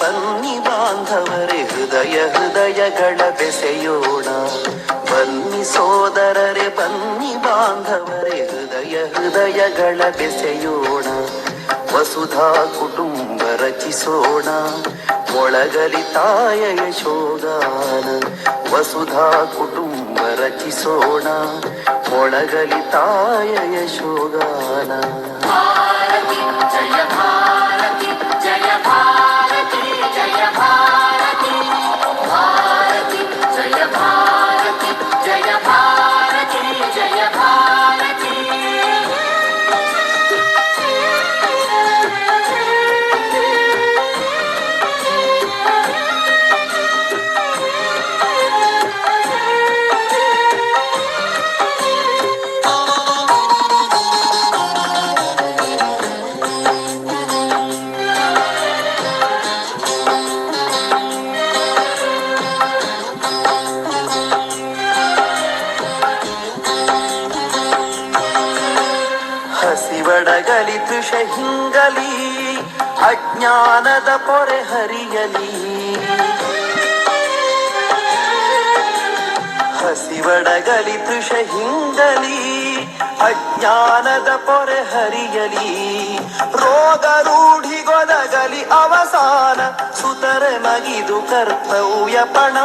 ಬನ್ನಿ ಬಾಂಧವರೇ, ಹೃದಯ ಹೃದಯಗಳ ಬೆಸೆಯೋಣ. ಬನ್ನಿ ಸೋದರರೇ, ಬನ್ನಿ ಬಾಂಧವರೇ, ಹೃದಯ ಹೃದಯಗಳ ಬೆಸೆಯೋಣ. ವಸುಧಾ ಕುಟುಂಬ ರಚಿಸೋಣ, ಮೊಳಗಲಿ ತಾಯಯ ಶೋಗಾನ ವಸುಧಾ ಕುಟುಂಬ ರಚಿಸೋಣ, ಮೊಳಗಲಿ ತಾಯಯ ಶೋಗಾನ ಹಸಿವಡಗಲಿ ಶಹಿಂಗಲಿ ಹಿಂಗಲಿ ಅಜ್ಞಾನದ ಪೊರೆ ಹರಿಯಲಿ. ಹಸಿವಡಗಲಿ ಶಹಿಂಗಲಿ ಹಿಂಗಲಿ ಅಜ್ಞಾನದ ಪೊರೆ ಹರಿಯಲಿ. ರೋಗ ರೂಢಿಗೊದಗಲಿ ಅವಸಾನ, ಸುತರ ಮಗಿದು ಕರ್ತವ್ಯ ಪಣ.